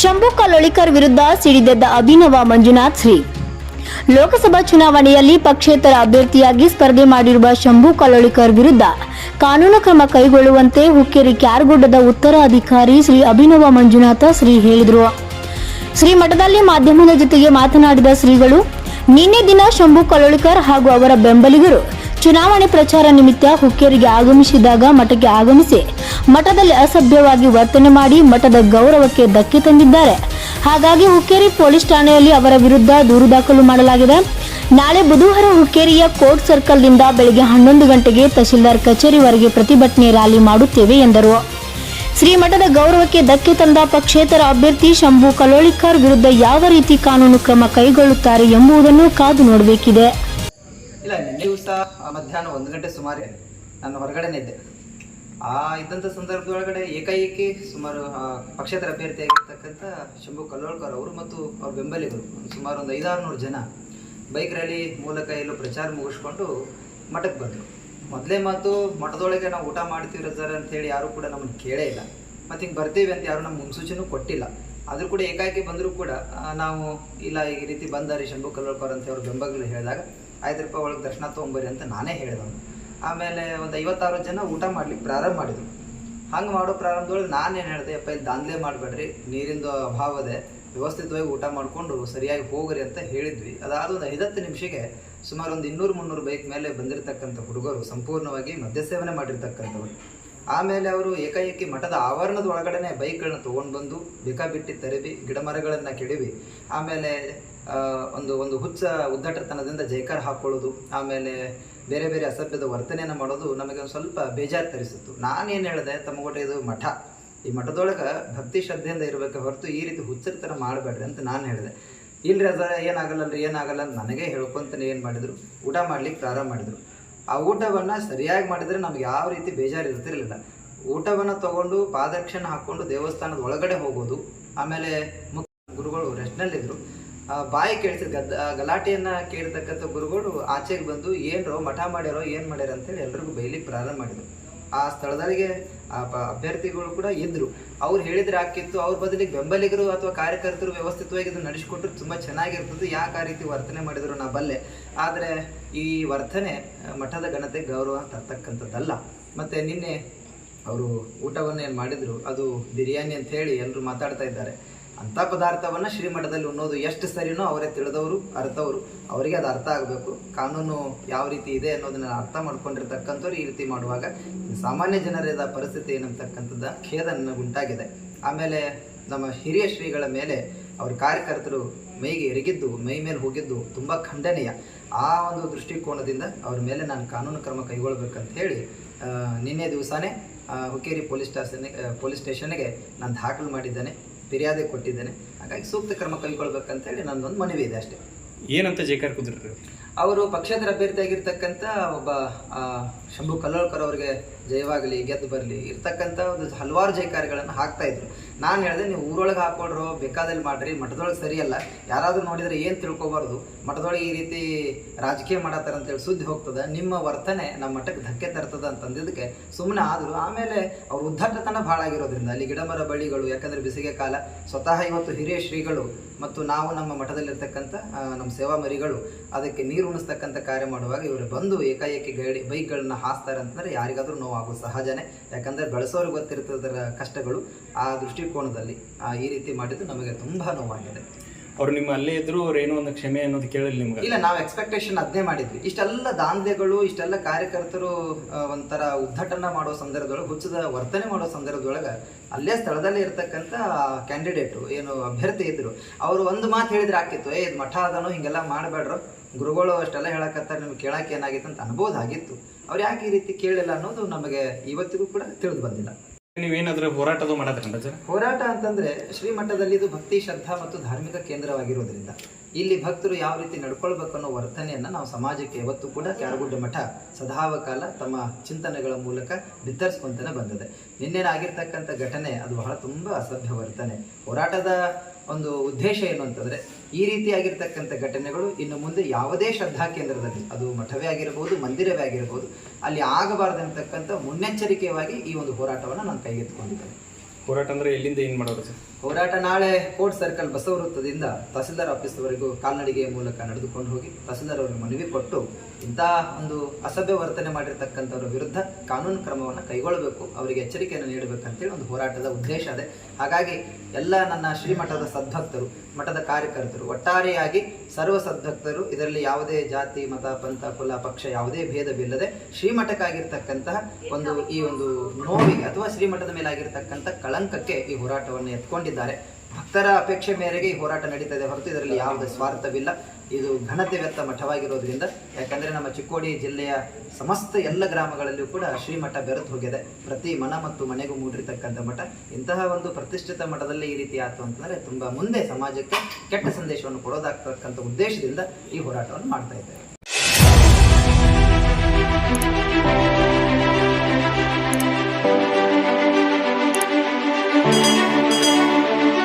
ಶಂಭು ಕಲ್ಲೋಳಿಕರ್ ವಿರುದ್ಧ ಸಿಡಿದೆದ್ದ ಅಭಿನವ ಮಂಜುನಾಥ್ ಶ್ರೀ. ಲೋಕಸಭಾ ಚುನಾವಣೆಯಲ್ಲಿ ಪಕ್ಷೇತರ ಅಭ್ಯರ್ಥಿಯಾಗಿ ಸ್ಪರ್ಧೆ ಮಾಡಿರುವ ಶಂಭು ಕಲ್ಲೋಳಿಕರ್ ವಿರುದ್ಧ ಕಾನೂನು ಕ್ರಮ ಕೈಗೊಳ್ಳುವಂತೆ ಹುಕ್ಕೇರಿ ಕ್ಯಾರ್ಗುಡ್ಡದ ಉತ್ತರಾಧಿಕಾರಿ ಶ್ರೀ ಅಭಿನವ ಮಂಜುನಾಥ ಶ್ರೀ ಹೇಳಿದರು. ಶ್ರೀ ಮಠದಲ್ಲಿ ಮಾಧ್ಯಮದ ಜೊತೆಗೆ ಮಾತನಾಡಿದ ಶ್ರೀಗಳು, ನಿನ್ನೆ ದಿನ ಶಂಭು ಕಲ್ಲೋಳಿಕರ್ ಹಾಗೂ ಅವರ ಬೆಂಬಲಿಗರು ಚುನಾವಣೆ ಪ್ರಚಾರ ನಿಮಿತ್ತ ಹುಕ್ಕೇರಿಗೆ ಆಗಮಿಸಿದಾಗ ಮಠಕ್ಕೆ ಆಗಮಿಸಿ ಮಠದಲ್ಲಿ ಅಸಭ್ಯವಾಗಿ ವರ್ತನೆ ಮಾಡಿ ಮಠದ ಗೌರವಕ್ಕೆ ಧಕ್ಕೆ ತಂದಿದ್ದಾರೆ. ಹಾಗಾಗಿ ಹುಕ್ಕೇರಿ ಪೊಲೀಸ್ ಠಾಣೆಯಲ್ಲಿ ಅವರ ವಿರುದ್ಧ ದೂರು ದಾಖಲು ಮಾಡಲಾಗಿದೆ. ನಾಳೆ ಬುಧವಾರ ಹುಕ್ಕೇರಿಯ ಕೋರ್ಟ್ ಸರ್ಕಲ್ನಿಂದ ಬೆಳಗ್ಗೆ ಹನ್ನೊಂದು ಗಂಟೆಗೆ ತಹಶೀಲ್ದಾರ್ ಕಚೇರಿವರೆಗೆ ಪ್ರತಿಭಟನೆ ರ್ಯಾಲಿ ಮಾಡುತ್ತೇವೆ ಎಂದರು. ಶ್ರೀಮಠದ ಗೌರವಕ್ಕೆ ಧಕ್ಕೆ ತಂದ ಪಕ್ಷೇತರ ಅಭ್ಯರ್ಥಿ ಶಂಭು ಕಲೋಳಿಕರ್ ವಿರುದ್ಧ ಯಾವ ರೀತಿ ಕಾನೂನು ಕ್ರಮ ಕೈಗೊಳ್ಳುತ್ತಾರೆ ಎಂಬುದನ್ನು ಕಾದು ನೋಡಬೇಕಿದೆ. ಇಲ್ಲ, ನಿನ್ನೆ ದಿವಸ ಮಧ್ಯಾಹ್ನ ಒಂದು ಗಂಟೆ ಸುಮಾರು ನಾನು ಹೊರಗಡೆನೇ ಇದ್ದೆ. ಆ ಇದ್ದಂಥ ಸಂದರ್ಭದೊಳಗಡೆ ಏಕಾಏಕಿ ಸುಮಾರು ಪಕ್ಷೇತರ ಅಭ್ಯರ್ಥಿಯಾಗಿರ್ತಕ್ಕಂಥ ಶಂಭು ಕಲ್ಲೋಳ್ಕರ್ ಅವರು ಮತ್ತು ಅವ್ರ ಬೆಂಬಲಿಗರು ಸುಮಾರು ಒಂದು ಐದಾರುನೂರು ಜನ ಬೈಕ್ ರ್ಯಾಲಿ ಮೂಲಕ ಎಲ್ಲೋ ಪ್ರಚಾರ ಮುಗಿಸ್ಕೊಂಡು ಮಠಕ್ಕೆ ಬಂದರು. ಮೊದಲೇ ಮಾತು, ಮಠದೊಳಗೆ ನಾವು ಊಟ ಮಾಡ್ತೀವಿ ಸರ್ ಅಂತೇಳಿ ಯಾರೂ ಕೂಡ ನಮ್ಮನ್ನು ಕೇಳೇ ಇಲ್ಲ. ಮತ್ತು ಹಿಂಗೆ ಬರ್ತೀವಿ ಅಂತ ಯಾರು ನಮ್ಮ ಮುನ್ಸೂಚನೆ ಕೊಟ್ಟಿಲ್ಲ. ಆದರೂ ಕೂಡ ಏಕಾಏಕಿ ಬಂದರೂ ಕೂಡ ನಾವು ಇಲ್ಲ, ಈ ರೀತಿ ಬಂದಾರಿ ಶಂಭು ಕಲ್ಲೋಳ್ಕರ್ ಅಂತ ಅವ್ರ ಬೆಂಬಲಿಗರು ಹೇಳಿದಾಗ ಐದು ರೂಪಾಯಿ ಒಳಗೆ ದರ್ಶನ ತೊಗೊಂಬರಿ ಅಂತ ನಾನೇ ಹೇಳಿದವನು. ಆಮೇಲೆ ಒಂದು ಐವತ್ತಾರು ಜನ ಊಟ ಮಾಡ್ಲಿಕ್ಕೆ ಪ್ರಾರಂಭ ಮಾಡಿದ್ರು. ಹಂಗೆ ಮಾಡೋ ಪ್ರಾರಂಭದೊಳಗೆ ನಾನೇನು ಹೇಳಿದೆ ಅಪ್ಪ ಇಲ್ಲಿ ದಾಂಧಲೆ ಮಾಡಬೇಡ್ರಿ, ನೀರಿಂದು ಅಭಾವ ಇದೆ, ವ್ಯವಸ್ಥಿತವಾಗಿ ಊಟ ಮಾಡಿಕೊಂಡು ಸರಿಯಾಗಿ ಹೋಗ್ರಿ ಅಂತ ಹೇಳಿದ್ವಿ. ಅದಾದ ಒಂದು ಐದತ್ತು ನಿಮಿಷಕ್ಕೆ ಸುಮಾರು ಒಂದು ಇನ್ನೂರು ಮುನ್ನೂರು ಬೈಕ್ ಮೇಲೆ ಬಂದಿರತಕ್ಕಂಥ ಹುಡುಗರು ಸಂಪೂರ್ಣವಾಗಿ ಮದ್ಯ ಸೇವನೆ ಮಾಡಿರ್ತಕ್ಕಂಥವ್ರು. ಆಮೇಲೆ ಅವರು ಏಕಾಏಕಿ ಮಠದ ಆವರಣದ ಒಳಗಡೆನೆ ಬೈಕ್ಗಳನ್ನ ತೊಗೊಂಡು ಬಂದು ಬೇಕಾಬಿಟ್ಟಿ ತರಬಿ ಗಿಡ ಮರಗಳನ್ನು ಕೆಡವಿ. ಆಮೇಲೆ ಒಂದು ಒಂದು ಹುಚ್ಚ ಉದ್ದಟತನದಿಂದ ಜೈಕಾರ ಹಾಕ್ಕೊಳ್ಳೋದು ಆಮೇಲೆ ಬೇರೆ ಬೇರೆ ಅಸಭ್ಯದ ವರ್ತನೆಯನ್ನು ಮಾಡೋದು ನಮಗೆ ಒಂದು ಸ್ವಲ್ಪ ಬೇಜಾರು ತರಿಸಿತ್ತು. ನಾನೇನು ಹೇಳಿದೆ ತಮ್ಮಗೊಟ್ಟೆ ಇದು ಮಠ. ಈ ಮಠದೊಳಗೆ ಭಕ್ತಿ ಶ್ರದ್ಧೆಯಿಂದ ಇರಬೇಕು ಹೊರತು ಈ ರೀತಿ ಹುಚ್ಚರಿತನ ಮಾಡಬೇಡ್ರಿ ಅಂತ ನಾನು ಹೇಳಿದೆ. ಇಲ್ರಿ ಏನಾಗಲ್ಲ ರೀ ಏನಾಗಲ್ಲ ಅಂತ ನನಗೆ ಹೇಳ್ಕೊಂತಾನೆ ಏನು ಮಾಡಿದ್ರು? ಊಟ ಮಾಡ್ಲಿಕ್ಕೆ ಪ್ರಾರಂಭ ಮಾಡಿದ್ರು. ಆ ಊಟವನ್ನು ಸರಿಯಾಗಿ ಮಾಡಿದರೆ ನಮ್ಗೆ ಯಾವ ರೀತಿ ಬೇಜಾರು ಇರ್ತಿರಲಿಲ್ಲ. ಊಟವನ್ನು ತಗೊಂಡು ಪಾದರಕ್ಷೆನ ಹಾಕ್ಕೊಂಡು ದೇವಸ್ಥಾನದ ಒಳಗಡೆ ಹೋಗೋದು, ಆಮೇಲೆ ಮುಖ್ಯ ಗುರುಗಳು ರೆಸ್ಟ್ನಲ್ಲಿದ್ದರು ಬಾಯಿ ಕೇಳಿಸಿದ ಗದ್ದ ಗಲಾಟೆಯನ್ನು ಕೇಳಿರ್ತಕ್ಕಂಥ ಗುರುಗಳು ಆಚೆಗೆ ಬಂದು ಏನರೋ ಮಠ ಮಾಡ್ಯಾರೋ, ಏನು ಮಾಡ್ಯಾರ ಅಂತೇಳಿ ಎಲ್ರಿಗೂ ಬೈಲಿಕ್ಕೆ ಪ್ರಾರಂಭ ಮಾಡಿದರು. ಆ ಸ್ಥಳದಲ್ಲಿಗೆ ಅಭ್ಯರ್ಥಿಗಳು ಕೂಡ ಇದ್ದರು ಅವ್ರು ಹೇಳಿದ್ರೆ ಹಾಕಿತ್ತು, ಅವ್ರ ಬದಲಿಗೆ ಬೆಂಬಲಿಗರು ಅಥವಾ ಕಾರ್ಯಕರ್ತರು ವ್ಯವಸ್ಥಿತವಾಗಿ ಇದನ್ನು ನಡೆಸಿಕೊಟ್ರು ತುಂಬ ಚೆನ್ನಾಗಿರ್ತದೆ. ಯಾಕೆ ಆ ರೀತಿ ವರ್ತನೆ ಮಾಡಿದರು ನಾ ಬಲ್ಲೆ. ಆದರೆ ಈ ವರ್ತನೆ ಮಠದ ಘನತೆ ಗೌರವ ತರ್ತಕ್ಕಂಥದ್ದಲ್ಲ ಮತ್ತು ನಿನ್ನೆ ಅವರು ಊಟವನ್ನು ಏನು ಮಾಡಿದ್ರು? ಅದು ಬಿರಿಯಾನಿ ಅಂತ ಹೇಳಿ ಎಲ್ಲರೂ ಮಾತಾಡ್ತಾ ಇದ್ದಾರೆ. ಅಂಥ ಪದಾರ್ಥವನ್ನು ಶ್ರೀಮಠದಲ್ಲಿ ಉಣ್ಣೋದು ಎಷ್ಟು ಸರಿನೋ ಅವರೇ ತಿಳಿದವರು, ಅರ್ಥವರು. ಅವರಿಗೆ ಅದು ಅರ್ಥ ಆಗಬೇಕು. ಕಾನೂನು ಯಾವ ರೀತಿ ಇದೆ ಅನ್ನೋದನ್ನ ಅರ್ಥ ಮಾಡ್ಕೊಂಡಿರ್ತಕ್ಕಂಥವ್ರು ಈ ರೀತಿ ಮಾಡುವಾಗ ಸಾಮಾನ್ಯ ಜನರದ ಪರಿಸ್ಥಿತಿ ಏನಂತಕ್ಕಂಥದ್ದು ಖೇದ ನನಗುಂಟಾಗಿದೆ ಆಮೇಲೆ ನಮ್ಮ ಹಿರಿಯ ಶ್ರೀಗಳ ಮೇಲೆ ಅವ್ರ ಕಾರ್ಯಕರ್ತರು ಮೈಗೆ ಎರಗಿದ್ದು ಮೈ ಮೇಲೆ ಹೋಗಿದ್ದು ತುಂಬ ಖಂಡನೀಯ. ಆ ಒಂದು ದೃಷ್ಟಿಕೋನದಿಂದ ಅವ್ರ ಮೇಲೆ ನಾನು ಕಾನೂನು ಕ್ರಮ ಕೈಗೊಳ್ಬೇಕಂತ ಹೇಳಿ ನಿನ್ನೆ ದಿವಸನೇ ಹುಕ್ಕೇರಿ ಪೊಲೀಸ್ ಸ್ಟೇಷನ್ ಪೊಲೀಸ್ ಸ್ಟೇಷನ್ಗೆ ನಾನು ದಾಖಲು ಮಾಡಿದ್ದೇನೆ, ಫಿರ್ಯಾದಿ ಕೊಟ್ಟಿದ್ದೇನೆ. ಹಾಗಾಗಿ ಸೂಕ್ತ ಕ್ರಮ ಕೈಗೊಳ್ಬೇಕಂತ ಹೇಳಿ ನನ್ನೊಂದು ಮನವಿ ಇದೆ ಅಷ್ಟೇ. ಏನಂತ ಜೇಕರ್ ಕುದ್ರಿ ಅವರು ಪಕ್ಷೇತರ ಅಭ್ಯರ್ಥಿಯಾಗಿರ್ತಕ್ಕಂಥ ಒಬ್ಬ ಶಂಭು ಕಲ್ಲೋಳ್ಕರ್ ಅವರಿಗೆ ಜಯವಾಗಲಿ, ಗೆದ್ದು ಬರಲಿ, ಇರ್ತಕ್ಕಂಥ ಒಂದು ಹಲವಾರು ಜಯಕಾರಿಗಳನ್ನು ಹಾಕ್ತಾ ಇದ್ರು. ನಾನು ಹೇಳಿದೆ, ನೀವು ಊರೊಳಗೆ ಹಾಕೊಡ್ರೋ, ಬೇಕಾದಲ್ಲಿ ಮಾಡ್ರಿ, ಮಠದೊಳಗೆ ಸರಿಯಲ್ಲ. ಯಾರಾದರೂ ನೋಡಿದ್ರೆ ಏನು ತಿಳ್ಕೊಬಾರ್ದು? ಮಠದೊಳಗೆ ಈ ರೀತಿ ರಾಜಕೀಯ ಮಾಡತ್ತಾರ ಅಂತೇಳಿ ಸುದ್ದಿ ಹೋಗ್ತದೆ. ನಿಮ್ಮ ವರ್ತನೆ ನಮ್ಮ ಮಠಕ್ಕೆ ಧಕ್ಕೆ ತರ್ತದ ಅಂತಂದಿದ್ದಕ್ಕೆ ಸುಮ್ಮನೆ ಆದರು. ಆಮೇಲೆ ಅವ್ರ ಉದ್ಧಟತನ ಭಾಳ ಆಗಿರೋದ್ರಿಂದ, ಅಲ್ಲಿ ಗಿಡಮರ ಬಳ್ಳಿಗಳು, ಯಾಕಂದ್ರೆ ಬಿಸಿಗೆ ಕಾಲ, ಸ್ವತಃ ಇವತ್ತು ಹಿರಿಯ ಶ್ರೀಗಳು ಮತ್ತು ನಾವು ನಮ್ಮ ಮಠದಲ್ಲಿರ್ತಕ್ಕಂಥ ನಮ್ಮ ಸೇವಾ ಮರಿಗಳು, ಅದಕ್ಕೆ ನೀರು ಉಣಿಸ್ತಕ್ಕಂಥ ಕಾರ್ಯ ಮಾಡುವಾಗ ಇವರು ಬಂದು ಏಕಾಏಕಿ ಗೈಡಿ ಬೈಕ್ಗಳನ್ನ ಹಾಸ್ತಾರೆ ಅಂತಂದ್ರೆ ಯಾರಿಗಾದರೂ ನೋವಾಗೋ ಸಹಜನೇ. ಯಾಕಂದ್ರೆ ಬಳಸೋರು ಗೊತ್ತಿರ್ತದರ ಕಷ್ಟಗಳು ಆ ದೃಷ್ಟಿಕೋನದಲ್ಲಿ ಈ ರೀತಿ ಮಾಡಿದ್ದು ನಮಗೆ ತುಂಬ ನೋವಾಗಿದೆ. ಅವ್ರು ನಿಮ್ಮ ಅಲ್ಲೇ ಇದ್ರು, ಅವ್ರು ಏನೋ ಒಂದು ಕ್ಷಮೆ ಅನ್ನೋದು ಕೇಳಿಲ್ಲ ನಿಮ್ಗೆ? ಇಲ್ಲ, ನಾವು ಎಕ್ಸ್ಪೆಕ್ಟೇಷನ್ ಅದನ್ನೇ ಮಾಡಿದ್ವಿ. ಇಷ್ಟೆಲ್ಲ ದಾಂಧಲೆಗಳು ಇಷ್ಟೆಲ್ಲ ಕಾರ್ಯಕರ್ತರು ಒಂಥರ ಉದ್ಘಾಟನೆ ಮಾಡೋ ಸಂದರ್ಭದೊಳಗೆ, ಹುಚ್ಚದ ವರ್ತನೆ ಮಾಡೋ ಸಂದರ್ಭದೊಳಗೆ, ಅಲ್ಲೇ ಸ್ಥಳದಲ್ಲಿ ಇರ್ತಕ್ಕಂಥ ಕ್ಯಾಂಡಿಡೇಟು ಏನು ಅಭ್ಯರ್ಥಿ ಇದ್ರು. ಅವರು ಒಂದು ಮಾತು ಹೇಳಿದ್ರೆ ಆಕಿತ್ತು ಏ, ಇದು ಮಠ ಅದನೋ, ಹಿಂಗೆಲ್ಲ ಮಾಡಬೇಡ್ರು. ಗುರುಗಳು ಅಷ್ಟೆಲ್ಲ ಹೇಳಕತ್ತಾರೆ, ನಿಮ್ಗೆ ಕೇಳಕ್ಕೆ ಏನಾಗಿತ್ತು ಅಂತ ಅನ್ಬೋದಾಗಿತ್ತು. ಅವ್ರು ಯಾಕೆ ಈ ರೀತಿ ಕೇಳಿಲ್ಲ ಅನ್ನೋದು ನಮಗೆ ಇವತ್ತಿಗೂ ಕೂಡ ತಿಳಿದು ಬಂದಿಲ್ಲ. ನೀವೇನಾದ್ರೂ ಹೋರಾಟ ಮಾಡೋದ್ರಿಂದ ಸರ್ ಹೋರಾಟ ಅಂತಂದ್ರೆ ಶ್ರೀಮಠದಲ್ಲಿ ಇದು ಭಕ್ತಿ ಶ್ರದ್ಧಾ ಮತ್ತು ಧಾರ್ಮಿಕ ಕೇಂದ್ರವಾಗಿರೋದ್ರಿಂದ. ಇಲ್ಲಿ ಭಕ್ತರು ಯಾವ ರೀತಿ ನಡ್ಕೊಳ್ಬೇಕು ಅನ್ನೋ ವರ್ತನೆಯನ್ನ ನಾವು ಸಮಾಜಕ್ಕೆ ಯಾವತ್ತೂ ಕೂಡ ಕ್ಯಾರಗುಡ್ಡ ಮಠ, ಸದಾವಕಾಲ ತಮ್ಮ ಚಿಂತನೆಗಳ ಮೂಲಕ ಬಿತ್ತರಿಸ್ಕೊಂತಾನೆ ಬಂದಿದೆ. ನಿನ್ನೆನಾಗಿರ್ತಕ್ಕಂಥ ಘಟನೆ, ಅದು ಬಹಳ ತುಂಬಾ ಅಸಭ್ಯ ವರ್ತನೆ. ಹೋರಾಟದ ಒಂದು ಉದ್ದೇಶ ಏನು ಅಂತಂದ್ರೆ, ಈ ರೀತಿಯಾಗಿರ್ತಕ್ಕಂಥ ಘಟನೆಗಳು ಇನ್ನು ಮುಂದೆ ಯಾವುದೇ ಶ್ರದ್ಧಾ ಕೇಂದ್ರದಲ್ಲಿ, ಅದು ಮಠವೇ ಆಗಿರಬಹುದು ಮಂದಿರವೇ ಆಗಿರಬಹುದು ಅಲ್ಲಿ ಆಗಬಾರ್ದಂತಕ್ಕಂಥ ಮುನ್ನೆಚ್ಚರಿಕೆಯಾಗಿ ಈ ಒಂದು ಹೋರಾಟವನ್ನು ನಾನು ಕೈಗೆತ್ತಿಕೊಂಡಿದ್ದೇನೆ. ಹೋರಾಟ ಅಂದರೆ ಎಲ್ಲಿಂದ ಏನು ಮಾಡೋದು ಸರ್? ಹೋರಾಟ ನಾಳೆ ಕೋರ್ಟ್ ಸರ್ಕಲ್ ಬಸವ ವೃತ್ತದಿಂದ ತಹಸೀಲ್ದಾರ್ ಆಫೀಸ್ವರೆಗೂ ಕಾಲ್ನಡಿಗೆಯ ಮೂಲಕ ನಡೆದುಕೊಂಡು ಹೋಗಿ ತಹಸೀಲ್ದಾರ್ ಅವರಿಗೆ ಮನವಿ ಕೊಟ್ಟು ಇಂತಹ ಒಂದು ಅಸಭ್ಯ ವರ್ತನೆ ಮಾಡಿರ್ತಕ್ಕಂಥವ್ರ ವಿರುದ್ಧ ಕಾನೂನು ಕ್ರಮವನ್ನು ಕೈಗೊಳ್ಳಬೇಕು, ಅವರಿಗೆ ಎಚ್ಚರಿಕೆಯನ್ನು ನೀಡಬೇಕಂತೇಳಿ ಒಂದು ಹೋರಾಟದ ಉದ್ದೇಶ ಇದೆ ಹಾಗಾಗಿ ಎಲ್ಲ ನನ್ನ ಶ್ರೀಮಠದ ಸದ್ಭಕ್ತರು, ಮಠದ ಕಾರ್ಯಕರ್ತರು, ಒಟ್ಟಾರೆಯಾಗಿ ಸರ್ವ ಸದ್ಭಕ್ತರು, ಇದರಲ್ಲಿ ಯಾವುದೇ ಜಾತಿ, ಮತ, ಪಂಥ, ಕುಲ, ಪಕ್ಷ ಯಾವುದೇ ಭೇದವಿಲ್ಲದೆ ಶ್ರೀಮಠಕ್ಕಾಗಿರ್ತಕ್ಕಂತಹ ಒಂದು ಈ ಒಂದು ನೋವಿಗೆ ಅಥವಾ ಶ್ರೀಮಠದ ಮೇಲೆ ಆಗಿರ್ತಕ್ಕಂಥ ಕಳಂಕಕ್ಕೆ ಈ ಹೋರಾಟವನ್ನು ಎತ್ಕೊಂಡಿದ್ದಾರೆ. ಭಕ್ತರ ಅಪೇಕ್ಷೆ ಮೇರೆಗೆ ಈ ಹೋರಾಟ ನಡೀತಾ ಇದೆ. ಹೊರತು ಇದರಲ್ಲಿ ಯಾವುದೇ ಸ್ವಾರ್ಥವಿಲ್ಲ. ಇದು ಘನತೆ ವ್ಯರ್ಥ ಮಠವಾಗಿರೋದ್ರಿಂದ, ಯಾಕಂದ್ರೆ ನಮ್ಮ ಚಿಕ್ಕೋಡಿ ಜಿಲ್ಲೆಯ ಸಮಸ್ತ ಎಲ್ಲ ಗ್ರಾಮಗಳಲ್ಲಿಯೂ ಕೂಡ ಶ್ರೀಮಠ ಬೆರೆತು ಹೋಗಿದೆ. ಪ್ರತಿ ಮನ ಮತ್ತು ಮನೆಗೂ ಮೂಡಿರ್ತಕ್ಕಂಥ ಮಠ. ಇಂತಹ ಒಂದು ಪ್ರತಿಷ್ಠಿತ ಮಠದಲ್ಲಿ ಈ ರೀತಿ ಆಯಿತು ಅಂತಂದ್ರೆ ತುಂಬಾ ಮುಂದೆ ಸಮಾಜಕ್ಕೆ ಕೆಟ್ಟ ಸಂದೇಶವನ್ನು ಕೊಡೋದಾಗ್ತಕ್ಕಂಥ ಉದ್ದೇಶದಿಂದ ಈ ಹೋರಾಟವನ್ನು ಮಾಡ್ತಾ ಇದ್ದೇವೆ.